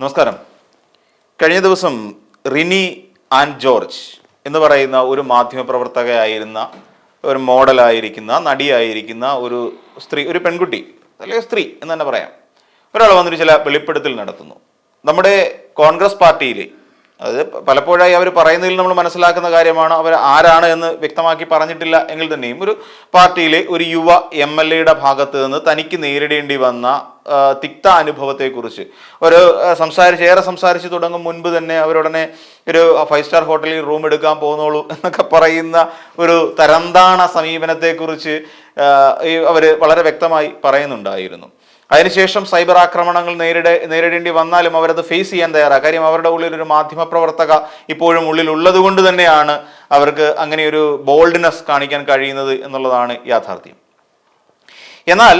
നമസ്കാരം. കഴിഞ്ഞ ദിവസം റിനി ആൻഡ് ജോർജ് എന്ന് പറയുന്ന ഒരു മാധ്യമപ്രവർത്തകയായിരുന്ന ഒരു മോഡലായിരിക്കുന്ന നടിയായിരിക്കുന്ന ഒരു സ്ത്രീ ഒരു പെൺകുട്ടി അല്ലെങ്കിൽ സ്ത്രീ എന്ന് തന്നെ പറയാം. ഒരാൾ വന്നൊരു ചില വെളിപ്പെടുത്തൽ നടത്തുന്നു. നമ്മുടെ കോൺഗ്രസ് പാർട്ടിയിൽ അത് പലപ്പോഴായി അവർ പറയുന്നതിൽ നമ്മൾ മനസ്സിലാക്കുന്ന കാര്യമാണ്. അവർ ആരാണ് എന്ന് വ്യക്തമാക്കി പറഞ്ഞിട്ടില്ല എങ്കിൽ തന്നെയും ഒരു പാർട്ടിയിലെ ഒരു യുവ എം എൽ എയുടെ ഭാഗത്ത് നിന്ന് തനിക്ക് നേരിടേണ്ടി വന്ന തിക്ത അനുഭവത്തെക്കുറിച്ച്. ഒരു സംസാരിച്ച് ഏറെ സംസാരിച്ച് തുടങ്ങും മുൻപ് തന്നെ അവരുടനെ ഒരു ഫൈവ് സ്റ്റാർ ഹോട്ടലിൽ റൂം എടുക്കാൻ പോകുന്നുള്ളൂ എന്നൊക്കെ പറയുന്ന ഒരു തരംതാണ സമീപനത്തെക്കുറിച്ച് അവർ വളരെ വ്യക്തമായി പറയുന്നുണ്ടായിരുന്നു. അതിനുശേഷം സൈബർ ആക്രമണങ്ങൾ നേരിട നേരിടേണ്ടി വന്നാലും അവരത് ഫേസ് ചെയ്യാൻ തയ്യാറാണ് കാര്യം അവരുടെ ഉള്ളിൽ ഒരു മാധ്യമപ്രവർത്തക ഇപ്പോഴും ഉള്ളിൽ ഉള്ളത് കൊണ്ട് തന്നെയാണ് അവർക്ക് അങ്ങനെ ഒരു ബോൾഡ്നെസ് കാണിക്കാൻ കഴിയുന്നത് എന്നുള്ളതാണ് യാഥാർത്ഥ്യം. എന്നാൽ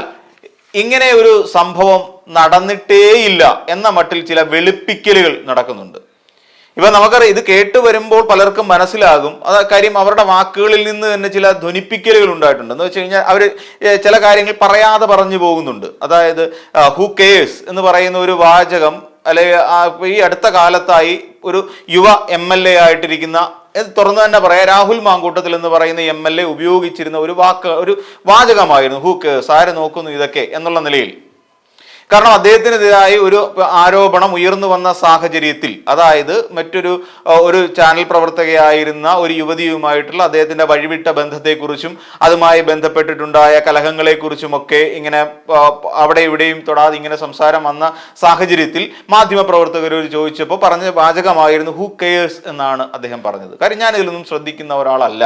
ഇങ്ങനെ ഒരു സംഭവം നടന്നിട്ടേയില്ല എന്ന മട്ടിൽ ചില വെളുപ്പിക്കലുകൾ നടക്കുന്നുണ്ട്. ഇപ്പൊ നമുക്കറിയാം ഇത് കേട്ട് വരുമ്പോൾ പലർക്കും മനസ്സിലാകും. അത് കാര്യം അവരുടെ വാക്കുകളിൽ നിന്ന് തന്നെ ചില ധ്വനിപ്പിക്കലുകൾ ഉണ്ടായിട്ടുണ്ട്. എന്ന് വെച്ച് കഴിഞ്ഞാൽ അവർ ചില കാര്യങ്ങൾ പറയാതെ പറഞ്ഞു പോകുന്നുണ്ട്. അതായത് ഹു കേഴ്സ് എന്ന് പറയുന്ന ഒരു വാചകം അല്ലെങ്കിൽ ഈ അടുത്ത കാലത്തായി ഒരു യുവ എം എൽ എ ആയിട്ടിരിക്കുന്ന തുറന്നു തന്നെ പറയാം രാഹുൽ മാങ്കൂട്ടത്തിൽ എന്ന് പറയുന്ന എം എൽ എ ഉപയോഗിച്ചിരുന്ന ഒരു വാക്ക് ഒരു വാചകമായിരുന്നു ഹു കേഴ്സ് ആര് നോക്കുന്നു ഇതൊക്കെ എന്നുള്ള നിലയിൽ. കാരണം അദ്ദേഹത്തിനെതിരായി ഒരു ആരോപണം ഉയർന്നു വന്ന സാഹചര്യത്തിൽ അതായത് മറ്റൊരു ഒരു ചാനൽ പ്രവർത്തകയായിരുന്ന ഒരു യുവതിയുമായിട്ടുള്ള അദ്ദേഹത്തിന്റെ വഴിവിട്ട ബന്ധത്തെക്കുറിച്ചും അതുമായി ബന്ധപ്പെട്ടിട്ടുണ്ടായ കലഹങ്ങളെക്കുറിച്ചുമൊക്കെ ഇങ്ങനെ അവിടെ ഇവിടെയും തൊടാതെ ഇങ്ങനെ സംസാരം വന്ന സാഹചര്യത്തിൽ മാധ്യമപ്രവർത്തകരോട് ചോദിച്ചപ്പോൾ പറഞ്ഞ വാചകമായിരുന്നു ഹു കെയേഴ്സ് എന്നാണ് അദ്ദേഹം പറഞ്ഞത്. കാര്യം ഞാൻ ഇതിലൊന്നും ശ്രദ്ധിക്കുന്ന ഒരാളല്ല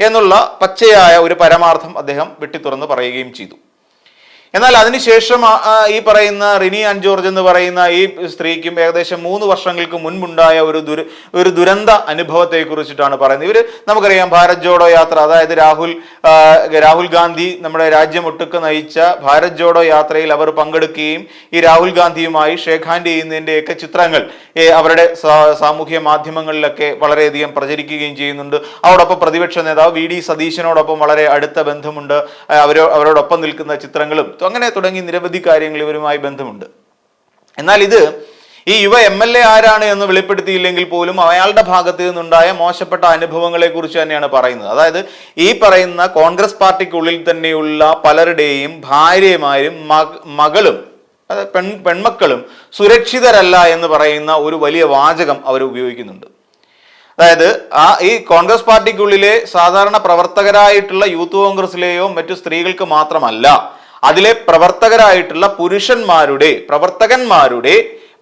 എന്നുള്ള പച്ചയായ ഒരു പരമാർത്ഥം അദ്ദേഹം വെട്ടിത്തുറന്ന് പറയുകയും ചെയ്തു. എന്നാൽ അതിനുശേഷം ഈ പറയുന്ന റിനി ആൻഡ് ജോർജ് എന്ന് പറയുന്ന ഈ സ്ത്രീക്കും ഏകദേശം മൂന്ന് വർഷങ്ങൾക്ക് മുൻപുണ്ടായ ഒരു ദുര ഒരു ദുരന്ത അനുഭവത്തെ കുറിച്ചിട്ടാണ് പറയുന്നത്. ഇവർ നമുക്കറിയാം ഭാരത് ജോഡോ യാത്ര അതായത് രാഹുൽ രാഹുൽ ഗാന്ധി നമ്മുടെ രാജ്യം ഒട്ടുക്ക് നയിച്ച ഭാരത് ജോഡോ യാത്രയിൽ അവർ പങ്കെടുക്കുകയും ഈ രാഹുൽ ഗാന്ധിയുമായി ഷേഖ് ഹാൻഡ് ചെയ്യുന്നതിന്റെയൊക്കെ ചിത്രങ്ങൾ അവരുടെ സാമൂഹ്യ മാധ്യമങ്ങളിലൊക്കെ വളരെയധികം പ്രചരിക്കുകയും ചെയ്യുന്നുണ്ട്. അതോടൊപ്പം പ്രതിപക്ഷ നേതാവ് വി ഡി സതീശനോടൊപ്പം വളരെ അടുത്ത ബന്ധമുണ്ട്. അവരോ അവരോടൊപ്പം നിൽക്കുന്ന ചിത്രങ്ങളും അങ്ങനെ തുടങ്ങി നിരവധി കാര്യങ്ങൾ ഇവരുമായി ബന്ധമുണ്ട്. എന്നാൽ ഇത് ഈ യുവ എം എൽ എ ആരാണ് എന്ന് വെളിപ്പെടുത്തിയില്ലെങ്കിൽ പോലും അയാളുടെ ഭാഗത്ത് നിന്നുണ്ടായ മോശപ്പെട്ട അനുഭവങ്ങളെ കുറിച്ച് തന്നെയാണ് പറയുന്നത്. അതായത് ഈ പറയുന്ന കോൺഗ്രസ് പാർട്ടിക്കുള്ളിൽ തന്നെയുള്ള പലരുടെയും ഭാര്യമാരും മക- മകളും പെൺ പെൺമക്കളും സുരക്ഷിതരല്ല എന്ന് പറയുന്ന ഒരു വലിയ വാചകം അവർ ഉപയോഗിക്കുന്നുണ്ട്. അതായത് ആ ഈ കോൺഗ്രസ് പാർട്ടിക്കുള്ളിലെ സാധാരണ പ്രവർത്തകരായിട്ടുള്ള യൂത്ത് കോൺഗ്രസിലെയോ മറ്റു സ്ത്രീകൾക്ക് മാത്രമല്ല അതിലെ പ്രവർത്തകരായിട്ടുള്ള പുരുഷന്മാരുടെ പ്രവർത്തകന്മാരുടെ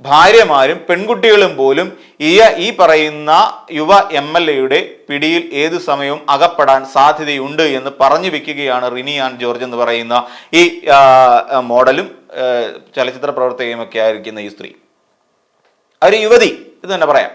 ഭാര്യമാരും പെൺകുട്ടികളും പോലും ഈ ഈ പറയുന്ന യുവ എം എൽ എയുടെ പിടിയിൽ ഏത് സമയവും അകപ്പെടാൻ സാധ്യതയുണ്ട് എന്ന് പറഞ്ഞു വെക്കുകയാണ് റിനിയാൻ ജോർജ് എന്ന് പറയുന്ന ഈ മോഡലും ചലച്ചിത്ര പ്രവർത്തകയും ഒക്കെ ആയിരിക്കുന്ന ഈ സ്ത്രീ. ഒരു യുവതി ഇത് തന്നെ പറയാം?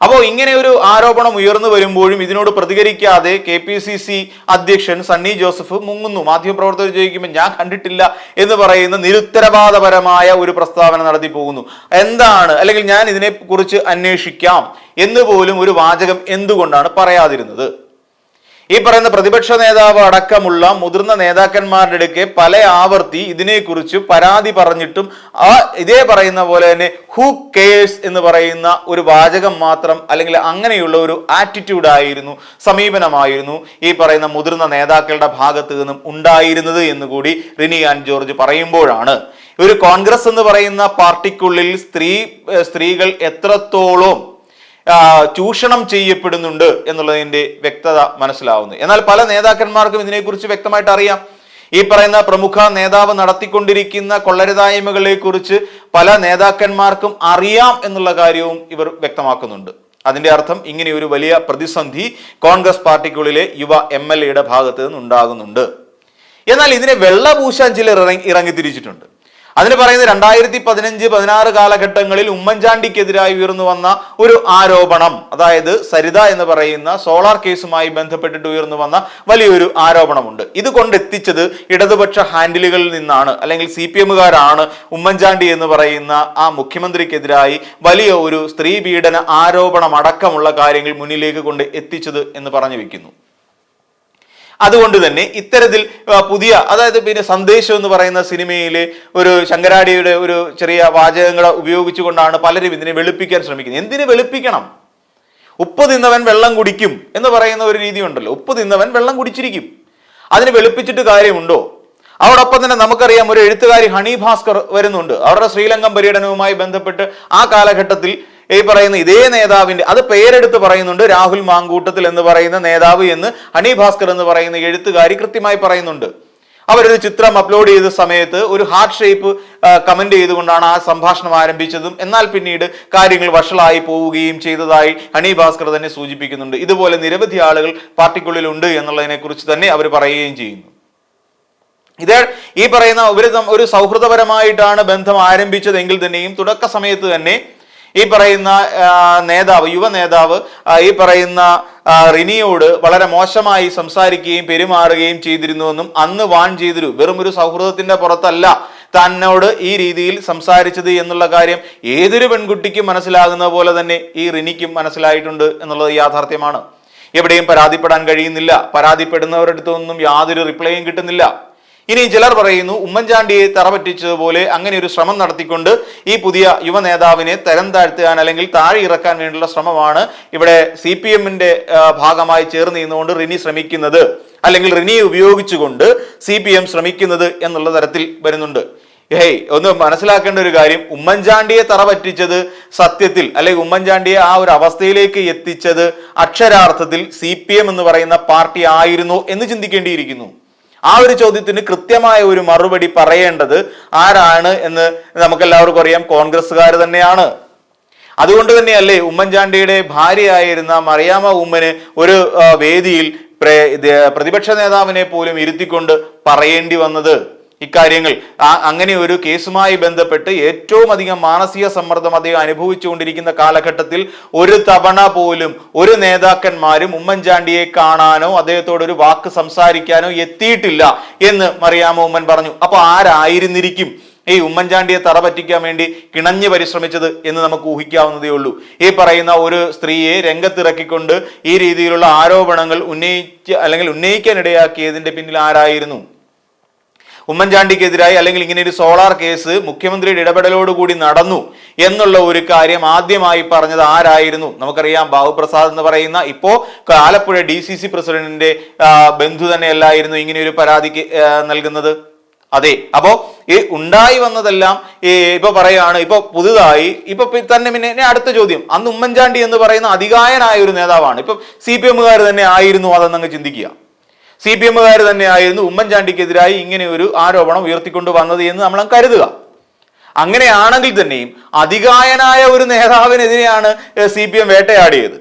അപ്പോൾ ഇങ്ങനെ ഒരു ആരോപണം ഉയർന്നു വരുമ്പോഴും ഇതിനോട് പ്രതികരിക്കാതെ കെ പി സി സി അധ്യക്ഷൻ സണ്ണി ജോസഫ് മുങ്ങുന്നു. മാധ്യമപ്രവർത്തകർ ചോദിക്കുമ്പോൾ ഞാൻ കണ്ടിട്ടില്ല എന്ന് പറയുന്ന നിരുത്തരവാദപരമായ ഒരു പ്രസ്താവന നടത്തി പോകുന്നു. എന്താണ്? അല്ലെങ്കിൽ ഞാൻ ഇതിനെക്കുറിച്ച് അന്വേഷിക്കാം എന്ന് പോലും ഒരു വാചകം എന്തുകൊണ്ടാണ് പറയാതിരുന്നത്? ഈ പറയുന്ന പ്രതിപക്ഷ നേതാവ് അടക്കമുള്ള മുതിർന്ന നേതാക്കന്മാരുടെ അടുക്കെ പല ആവർത്തി ഇതിനെക്കുറിച്ച് പരാതി പറഞ്ഞിട്ടും ആ ഇതേ പറയുന്ന പോലെ തന്നെ ഹു കെയേഴ്സ് എന്ന് പറയുന്ന ഒരു വാചകം മാത്രം അല്ലെങ്കിൽ അങ്ങനെയുള്ള ഒരു ആറ്റിറ്റ്യൂഡ് ആയിരുന്നു സമീപനമായിരുന്നു ഈ പറയുന്ന മുതിർന്ന നേതാക്കളുടെ ഭാഗത്തു നിന്നും ഉണ്ടായിരുന്നത് എന്ന് കൂടി റിനി ആൻഡ് ജോർജ് പറയുമ്പോഴാണ്. ഒരു കോൺഗ്രസ് എന്ന് പറയുന്ന പാർട്ടിക്കുള്ളിൽ സ്ത്രീ സ്ത്രീകൾ എത്രത്തോളം ചൂഷണം ചെയ്യപ്പെടുന്നുണ്ട് എന്നുള്ളതിന്റെ വ്യക്തത മനസ്സിലാവുന്നു. എന്നാൽ പല നേതാക്കന്മാർക്കും ഇതിനെക്കുറിച്ച് വ്യക്തമായിട്ട് അറിയാം ഈ പറയുന്ന പ്രമുഖ നേതാവ് നടത്തിക്കൊണ്ടിരിക്കുന്ന കൊള്ളരുതായ്മകളെ കുറിച്ച് പല നേതാക്കന്മാർക്കും അറിയാം എന്നുള്ള കാര്യവും ഇവർ വ്യക്തമാക്കുന്നുണ്ട്. അതിന്റെ അർത്ഥം ഇങ്ങനെ ഒരു വലിയ പ്രതിസന്ധി കോൺഗ്രസ് പാർട്ടിക്കുള്ളിലെ യുവ എം എൽ എയുടെ ഭാഗത്ത് നിന്നുണ്ടാകുന്നുണ്ട്. എന്നാൽ ഇതിനെ വെള്ളപൂശാൻ ചിലർ ഇറങ്ങി ഇറങ്ങി തിരിച്ചിട്ടുണ്ട് അതിന് പറയുന്നത് രണ്ടായിരത്തി പതിനഞ്ച് പതിനാറ് കാലഘട്ടങ്ങളിൽ ഉമ്മൻചാണ്ടിക്കെതിരായി ഉയർന്നു വന്ന ഒരു ആരോപണം. അതായത് സരിത എന്ന് പറയുന്ന സോളാർ കേസുമായി ബന്ധപ്പെട്ടിട്ട് ഉയർന്നു വന്ന വലിയൊരു ആരോപണമുണ്ട്. ഇത് കൊണ്ടെത്തിച്ചത് ഇടതുപക്ഷ ഹാൻഡിലുകളിൽ നിന്നാണ് അല്ലെങ്കിൽ സി പി എമ്മുകാരാണ് ഉമ്മൻചാണ്ടി എന്ന് പറയുന്ന ആ മുഖ്യമന്ത്രിക്കെതിരായി വലിയ ഒരു സ്ത്രീ പീഡന ആരോപണം അടക്കമുള്ള കാര്യങ്ങൾ മുന്നിലേക്ക് കൊണ്ട് എത്തിച്ചത് എന്ന് പറഞ്ഞു വെക്കുന്നു. അതുകൊണ്ട് തന്നെ ഇത്തരത്തിൽ പുതിയ അതായത് പിന്നെ സന്ദേശം എന്ന് പറയുന്ന സിനിമയിലെ ഒരു ശങ്കരാടിയുടെ ഒരു ചെറിയ വാചകങ്ങൾ ഉപയോഗിച്ചുകൊണ്ടാണ് പലരും ഇതിനെ വെളുപ്പിക്കാൻ ശ്രമിക്കുന്നത്. എന്തിനു വെളുപ്പിക്കണം? ഉപ്പ് തിന്നവൻ വെള്ളം കുടിക്കും എന്ന് പറയുന്ന ഒരു രീതി ഉണ്ടല്ലോ ഉപ്പ് തിന്നവൻ വെള്ളം കുടിച്ചിരിക്കും. അതിന് വെളുപ്പിച്ചിട്ട് കാര്യമുണ്ടോ? അതോടൊപ്പം തന്നെ നമുക്കറിയാം ഒരു എഴുത്തുകാരി ഹണി ഭാസ്കർ വരുന്നുണ്ട്. അവരുടെ ശ്രീലങ്കൻ പര്യടനവുമായി ബന്ധപ്പെട്ട് ആ കാലഘട്ടത്തിൽ ഈ പറയുന്ന ഇതേ നേതാവിന്റെ അത് പേരെടുത്ത് പറയുന്നുണ്ട് രാഹുൽ മാങ്കൂട്ടത്തിൽ എന്ന് പറയുന്ന നേതാവ് എന്ന് ഹണി ഭാസ്കർ എന്ന് പറയുന്ന എഴുത്തുകാരി കൃത്യമായി പറയുന്നുണ്ട്. അവരൊരു ചിത്രം അപ്ലോഡ് ചെയ്ത സമയത്ത് ഒരു ഹാർട്ട് ഷേപ്പ് കമന്റ് ചെയ്തുകൊണ്ടാണ് ആ സംഭാഷണം ആരംഭിച്ചതും. എന്നാൽ പിന്നീട് കാര്യങ്ങൾ വഷളായി പോവുകയും ചെയ്തതായി ഹണി ഭാസ്കർ തന്നെ സൂചിപ്പിക്കുന്നുണ്ട്. ഇതുപോലെ നിരവധി ആളുകൾ പാർട്ടിക്കുള്ളിൽ ഉണ്ട് എന്നുള്ളതിനെ കുറിച്ച് തന്നെ അവർ പറയുകയും ചെയ്യുന്നു. ഇത് ഈ പറയുന്ന ഒരു ഒരു സൗഹൃദപരമായിട്ടാണ് ബന്ധം ആരംഭിച്ചതെങ്കിൽ തന്നെയും തുടക്ക സമയത്ത് തന്നെ ഈ പറയുന്ന നേതാവ് യുവ നേതാവ് ഈ പറയുന്ന റിനിയോട് വളരെ മോശമായി സംസാരിക്കുകയും പെരുമാറുകയും ചെയ്തിരുന്നുവെന്നും അന്ന് വാൺ ചെയ്തിരു. വെറും ഒരു സൗഹൃദത്തിന്റെ പുറത്തല്ല തന്നോട് ഈ രീതിയിൽ സംസാരിച്ചത് എന്നുള്ള കാര്യം ഏതൊരു പെൺകുട്ടിക്കും മനസ്സിലാകുന്ന പോലെ തന്നെ ഈ റിനിക്കും മനസ്സിലായിട്ടുണ്ട് എന്നുള്ളത് യാഥാർത്ഥ്യമാണ്. എവിടെയും പരാതിപ്പെടാൻ കഴിയുന്നില്ല. പരാതിപ്പെടുന്നവരുടെ അടുത്തൊന്നും യാതൊരു റിപ്ലൈയും കിട്ടുന്നില്ല. ഇനി ചിലർ പറയുന്നു ഉമ്മൻചാണ്ടിയെ തറപറ്റിച്ചതുപോലെ അങ്ങനെ ഒരു ശ്രമം നടത്തിക്കൊണ്ട് ഈ പുതിയ യുവ നേതാവിനെ തരം താഴ്ത്താൻ അല്ലെങ്കിൽ താഴെ ഇറക്കാൻ വേണ്ടിയുള്ള ശ്രമമാണ് ഇവിടെ സി പി എമ്മിന്റെ ഭാഗമായി ചേർന്ന് നിന്നുകൊണ്ട് റിനി ശ്രമിക്കുന്നത്. അല്ലെങ്കിൽ റിനിയെ ഉപയോഗിച്ചുകൊണ്ട് സി പി എം ശ്രമിക്കുന്നത് എന്നുള്ള തരത്തിൽ വരുന്നുണ്ട്. ഹേയ് ഒന്ന് മനസ്സിലാക്കേണ്ട ഒരു കാര്യം. ഉമ്മൻചാണ്ടിയെ തറ പറ്റിച്ചത് സത്യത്തിൽ അല്ലെങ്കിൽ ഉമ്മൻചാണ്ടിയെ ആ ഒരു അവസ്ഥയിലേക്ക് എത്തിച്ചത് അക്ഷരാർത്ഥത്തിൽ സി എന്ന് പറയുന്ന പാർട്ടി ആയിരുന്നു എന്ന് ചിന്തിക്കേണ്ടിയിരിക്കുന്നു. ആ ഒരു ചോദ്യത്തിന് കൃത്യമായ ഒരു മറുപടി പറയേണ്ടത് ആരാണ് എന്ന് നമുക്ക് എല്ലാവർക്കും അറിയാം. കോൺഗ്രസ്സുകാർ തന്നെയാണ്. അതുകൊണ്ട് തന്നെയല്ലേ ഉമ്മൻചാണ്ടിയുടെ ഭാര്യയായിരുന്ന മറിയാമ ഉമ്മന് ഒരു വേദിയിൽ പ്രതിപക്ഷ നേതാവിനെ പോലും ഇരുത്തിക്കൊണ്ട് പറയേണ്ടി വന്നത്. ഇക്കാര്യങ്ങൾ. അങ്ങനെ ഒരു കേസുമായി ബന്ധപ്പെട്ട് ഏറ്റവും അധികം മാനസിക സമ്മർദ്ദം അദ്ദേഹം അനുഭവിച്ചുകൊണ്ടിരിക്കുന്ന കാലഘട്ടത്തിൽ ഒരു തവണ പോലും ഒരു നേതാക്കന്മാരും ഉമ്മൻചാണ്ടിയെ കാണാനോ അദ്ദേഹത്തോട് ഒരു വാക്ക് സംസാരിക്കാനോ എത്തിയിട്ടില്ല എന്ന് മറിയാമ ഉമ്മൻ പറഞ്ഞു. അപ്പൊ ആരായിരുന്നിരിക്കും ഈ ഉമ്മൻചാണ്ടിയെ തറ പറ്റിക്കാൻ വേണ്ടി കിണഞ്ഞ് പരിശ്രമിച്ചത് എന്ന് നമുക്ക് ഊഹിക്കാവുന്നതേ ഉള്ളൂ. ഈ പറയുന്ന ഒരു സ്ത്രീയെ രംഗത്തിറക്കിക്കൊണ്ട് ഈ രീതിയിലുള്ള ആരോപണങ്ങൾ ഉന്നയിച്ച് അല്ലെങ്കിൽ ഉന്നയിക്കാനിടയാക്കിയതിന്റെ പിന്നിൽ ആരായിരുന്നു? ഉമ്മൻചാണ്ടിക്കെതിരായി അല്ലെങ്കിൽ ഇങ്ങനെ ഒരു സോളാർ കേസ് മുഖ്യമന്ത്രിയുടെ ഇടപെടലോടുകൂടി നടന്നു എന്നുള്ള ഒരു കാര്യം ആദ്യമായി പറഞ്ഞത് ആരായിരുന്നു? നമുക്കറിയാം ബാബുപ്രസാദ് എന്ന് പറയുന്ന ഇപ്പോ ആലപ്പുഴ ഡി സി സി പ്രസിഡന്റിന്റെ ബന്ധു തന്നെയല്ലായിരുന്നു ഇങ്ങനെ ഒരു പരാതിക്ക് നൽകുന്നത്. അതെ അപ്പോ ഈ ഉണ്ടായി വന്നതെല്ലാം ഈ ഇപ്പൊ പറയാണ് ഇപ്പൊ പുതുതായി ഇപ്പൊ തന്നെ പിന്നെ അടുത്ത ചോദ്യം. അന്ന് ഉമ്മൻചാണ്ടി എന്ന് പറയുന്ന അധികായനായ ഒരു നേതാവാണ്. ഇപ്പൊ സി പി എമ്മുകാർ തന്നെ ആയിരുന്നു അതെന്നങ്ങ് ചിന്തിക്കുക. സി പി എമ്മുകാർ തന്നെയായിരുന്നു ഉമ്മൻചാണ്ടിക്കെതിരായി ഇങ്ങനെ ഒരു ആരോപണം ഉയർത്തിക്കൊണ്ട് വന്നത് എന്ന് നമ്മൾ കരുതുക. അങ്ങനെയാണെങ്കിൽ തന്നെയും അധികായനായ ഒരു നേതാവിനെതിരെയാണ് സി പി എം വേട്ടയാടിയത്.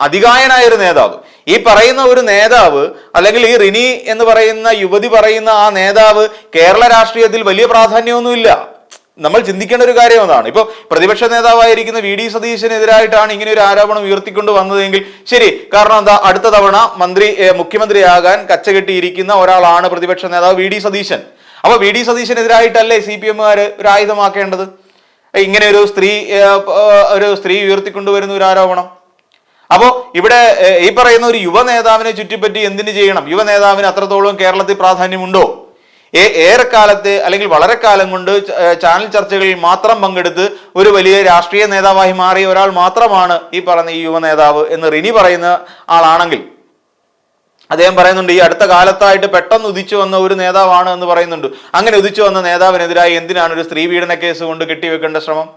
അധികായനായ ഒരു നേതാവ്. ഈ പറയുന്ന ഒരു നേതാവ് അല്ലെങ്കിൽ ഈ റിനി എന്ന് പറയുന്ന യുവതി പറയുന്ന ആ നേതാവ് കേരള രാഷ്ട്രീയത്തിൽ വലിയ പ്രാധാന്യമൊന്നുമില്ല. നമ്മൾ ചിന്തിക്കേണ്ട ഒരു കാര്യം അതാണ്. ഇപ്പൊ പ്രതിപക്ഷ നേതാവായിരിക്കുന്ന വി ഡി സതീശനെതിരായിട്ടാണ് ഇങ്ങനെ ഒരു ആരോപണം ഉയർത്തിക്കൊണ്ട് വന്നതെങ്കിൽ ശരി കാരണം എന്താ? അടുത്ത തവണ മന്ത്രി മുഖ്യമന്ത്രിയാകാൻ കച്ചകെട്ടിയിരിക്കുന്ന ഒരാളാണ് പ്രതിപക്ഷ നേതാവ് വി ഡി സതീശൻ. അപ്പൊ വി ഡി സതീശനെതിരായിട്ടല്ലേ സി പി എമ്മുകാർ ഒരു ആയുധമാക്കേണ്ടത് ഇങ്ങനെ ഒരു സ്ത്രീ ഒരു സ്ത്രീ ഉയർത്തിക്കൊണ്ടുവരുന്ന ഒരു ആരോപണം. അപ്പോൾ ഇവിടെ ഈ പറയുന്ന ഒരു യുവ നേതാവിനെ ചുറ്റിപ്പറ്റി എന്തിനു ചെയ്യണം? യുവ നേതാവിന് അത്രത്തോളം കേരളത്തിൽ പ്രാധാന്യമുണ്ടോ? ഏറെക്കാലത്ത് അല്ലെങ്കിൽ വളരെ കാലം കൊണ്ട് ചാനൽ ചർച്ചകളിൽ മാത്രം പങ്കെടുത്ത് ഒരു വലിയ രാഷ്ട്രീയ നേതാവായി മാറിയ ഒരാൾ മാത്രമാണ് ഈ പറയുന്ന ഈ യുവ നേതാവ് എന്ന് റിനി പറയുന്ന ആളാണെങ്കിൽ. അദ്ദേഹം പറയുന്നുണ്ട് ഈ അടുത്ത കാലത്തായിട്ട് പെട്ടെന്ന് ഉദിച്ചു വന്ന ഒരു നേതാവാണ് എന്ന് പറയുന്നുണ്ട്. അങ്ങനെ ഉദിച്ചു വന്ന നേതാവിനെതിരായി എന്തിനാണ് ഒരു സ്ത്രീ പീഡന കേസ് കൊണ്ട് കെട്ടിവെക്കേണ്ട ശ്രമം?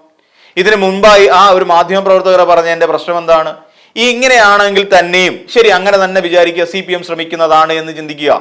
ഇതിനു മുമ്പായി ആ ഒരു മാധ്യമ പ്രവർത്തകരെ പറഞ്ഞ എന്റെ പ്രശ്നം എന്താണ്? ഈ ഇങ്ങനെയാണെങ്കിൽ തന്നെയും ശരി അങ്ങനെ തന്നെ വിചാരിക്കുക സി പി എം ശ്രമിക്കുന്നതാണ് എന്ന് ചിന്തിക്കുക.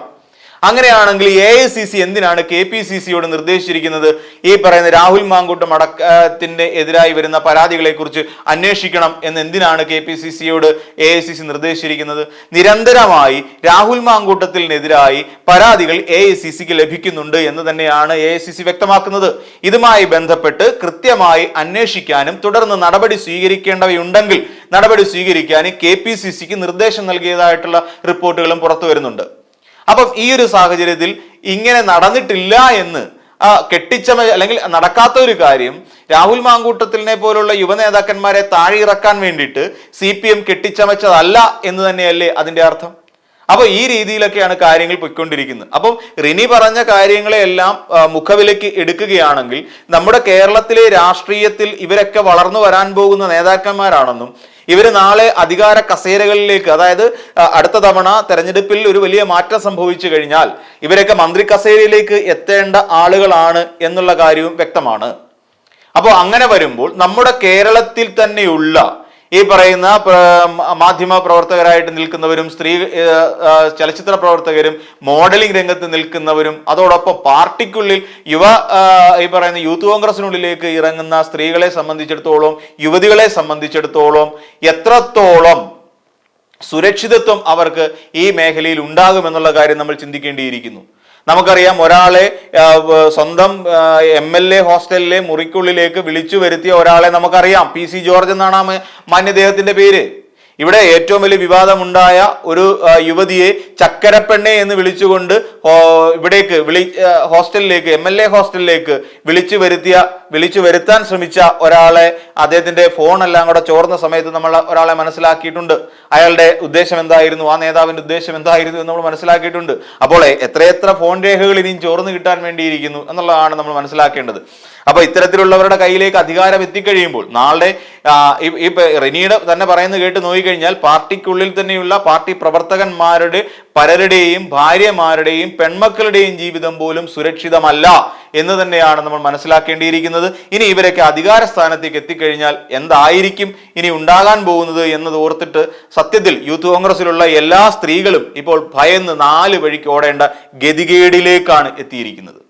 അങ്ങനെയാണെങ്കിൽ എ ഐ സി സി എന്തിനാണ് കെ പി സി സിയോട് നിർദ്ദേശിച്ചിരിക്കുന്നത്? ഈ പറയുന്ന രാഹുൽ മാങ്കൂട്ടം അടക്കത്തിന്റെ എതിരായി വരുന്ന പരാതികളെ കുറിച്ച് അന്വേഷിക്കണം എന്ന് എന്തിനാണ് കെ പി സി സിയോട് എ ഐ സി സി നിർദ്ദേശിച്ചിരിക്കുന്നത്? നിരന്തരമായി രാഹുൽ മാങ്കൂട്ടത്തിനെതിരായി പരാതികൾ എ ഐ സി സിക്ക് ലഭിക്കുന്നുണ്ട് എന്ന് തന്നെയാണ് എ ഐ സി സി വ്യക്തമാക്കുന്നത്. ഇതുമായി ബന്ധപ്പെട്ട് കൃത്യമായി അന്വേഷിക്കാനും തുടർന്ന് നടപടി സ്വീകരിക്കേണ്ടവയുണ്ടെങ്കിൽ നടപടി സ്വീകരിക്കാനും കെ പി സി സിക്ക് നിർദ്ദേശം നൽകിയതായിട്ടുള്ള റിപ്പോർട്ടുകളും പുറത്തു വരുന്നുണ്ട്. അപ്പം ഈ ഒരു സാഹചര്യത്തിൽ ഇങ്ങനെ നടന്നിട്ടില്ല എന്ന് കെട്ടിച്ച കെട്ടിച്ചമ അല്ലെങ്കിൽ നടക്കാത്ത ഒരു കാര്യം രാഹുൽ മാങ്കൂട്ടത്തിലിനെ പോലുള്ള യുവ നേതാക്കന്മാരെ താഴെ ഇറക്കാൻ വേണ്ടിയിട്ട് സി പി എം കെട്ടിച്ചമച്ചതല്ല എന്ന് തന്നെയല്ലേ അതിന്റെ അർത്ഥം? അപ്പോൾ ഈ രീതിയിലൊക്കെയാണ് കാര്യങ്ങൾ പൊയ്ക്കൊണ്ടിരിക്കുന്നത്. അപ്പം റിനി പറഞ്ഞ കാര്യങ്ങളെല്ലാം ആ, മുഖവിലയ്ക്ക് എടുക്കുകയാണെങ്കിൽ നമ്മുടെ കേരളത്തിലെ രാഷ്ട്രീയത്തിൽ ഇവരൊക്കെ വളർന്നു വരാൻ പോകുന്ന നേതാക്കന്മാരാണെന്നും ഇവർ നാളെ അധികാര കസേരകളിലേക്ക് അതായത് അടുത്ത തവണ തെരഞ്ഞെടുപ്പിൽ ഒരു വലിയ മാറ്റം സംഭവിച്ചു കഴിഞ്ഞാൽ ഇവരൊക്കെ മന്ത്രി കസേരയിലേക്ക് എത്തേണ്ട ആളുകളാണ് എന്നുള്ള കാര്യവും വ്യക്തമാണ്. അപ്പോൾ അങ്ങനെ വരുമ്പോൾ നമ്മുടെ കേരളത്തിൽ തന്നെയുള്ള ഈ പറയുന്ന മാധ്യമ പ്രവർത്തകരായിട്ട് നിൽക്കുന്നവരും സ്ത്രീ ചലച്ചിത്ര പ്രവർത്തകരും മോഡലിംഗ് രംഗത്ത് നിൽക്കുന്നവരും അതോടൊപ്പം പാർട്ടിക്കുള്ളിൽ യുവ ഈ പറയുന്ന യൂത്ത് കോൺഗ്രസിനുള്ളിലേക്ക് ഇറങ്ങുന്ന സ്ത്രീകളെ സംബന്ധിച്ചിടത്തോളം യുവതികളെ സംബന്ധിച്ചിടത്തോളം എത്രത്തോളം സുരക്ഷിതത്വം അവർക്ക് ഈ മേഖലയിൽ ഉണ്ടാകുമെന്നുള്ള കാര്യം നമ്മൾ ചിന്തിക്കേണ്ടിയിരിക്കുന്നു. നമുക്കറിയാം ഒരാളെ സ്വന്തം എം എൽ എ ഹോസ്റ്റലിലെ മുറിക്കുള്ളിലേക്ക് വിളിച്ചു വരുത്തിയ ഒരാളെ നമുക്കറിയാം. പി സി ജോർജ് എന്നാണ് ആ മാന്യദേഹത്തിന്റെ പേര്. ഇവിടെ ഏറ്റവും വലിയ വിവാദമുണ്ടായ ഒരു യുവതിയെ ചക്കരപ്പെണ്ണെ എന്ന് വിളിച്ചുകൊണ്ട് ഇവിടേക്ക് വിളി ഹോസ്റ്റലിലേക്ക് എം എൽ എ ഹോസ്റ്റലിലേക്ക് വിളിച്ചു വരുത്തിയ വിളിച്ചു വരുത്താൻ ശ്രമിച്ച ഒരാളെ അദ്ദേഹത്തിന്റെ ഫോൺ എല്ലാം കൂടെ ചോർന്ന സമയത്ത് നമ്മൾ ഒരാളെ മനസ്സിലാക്കിയിട്ടുണ്ട്. അയാളുടെ ഉദ്ദേശം എന്തായിരുന്നു? ആ നേതാവിന്റെ ഉദ്ദേശം എന്തായിരുന്നു എന്ന് നമ്മൾ മനസ്സിലാക്കിയിട്ടുണ്ട്. അപ്പോൾ എത്രയെത്ര ഫോൺ രേഖകൾ ഇനിയും ചോർന്ന് കിട്ടാൻ വേണ്ടിയിരിക്കുന്നു എന്നുള്ളതാണ് നമ്മൾ മനസ്സിലാക്കേണ്ടത്. അപ്പൊ ഇത്തരത്തിലുള്ളവരുടെ കയ്യിലേക്ക് അധികാരം എത്തിക്കഴിയുമ്പോൾ നാളെ ഈ- റെനിയുടെ തന്നെ പറയുന്നത് കേട്ട് നോക്കിക്കഴിഞ്ഞാൽ പാർട്ടിക്കുള്ളിൽ തന്നെയുള്ള പാർട്ടി പ്രവർത്തകന്മാരുടെ പലരുടെയും ഭാര്യമാരുടെയും പെൺമക്കളുടെയും ജീവിതം പോലും സുരക്ഷിതമല്ല എന്ന് തന്നെയാണ് നമ്മൾ മനസ്സിലാക്കേണ്ടിയിരിക്കുന്നത്. ഇനി ഇവരൊക്കെ അധികാര സ്ഥാനത്തേക്ക് എത്തിക്കഴിഞ്ഞാൽ എന്തായിരിക്കും? ഇനി ഉണ്ടാകാൻ പോകുന്നത് എന്നത് ഓർത്തിട്ട് സത്യത്തിൽ യൂത്ത് കോൺഗ്രസിലുള്ള എല്ലാ സ്ത്രീകളും ഇപ്പോൾ ഭയന്ന് നാല് വഴിക്ക് ഓടേണ്ട ഗതികേടിലേക്കാണ് എത്തിയിരിക്കുന്നത്.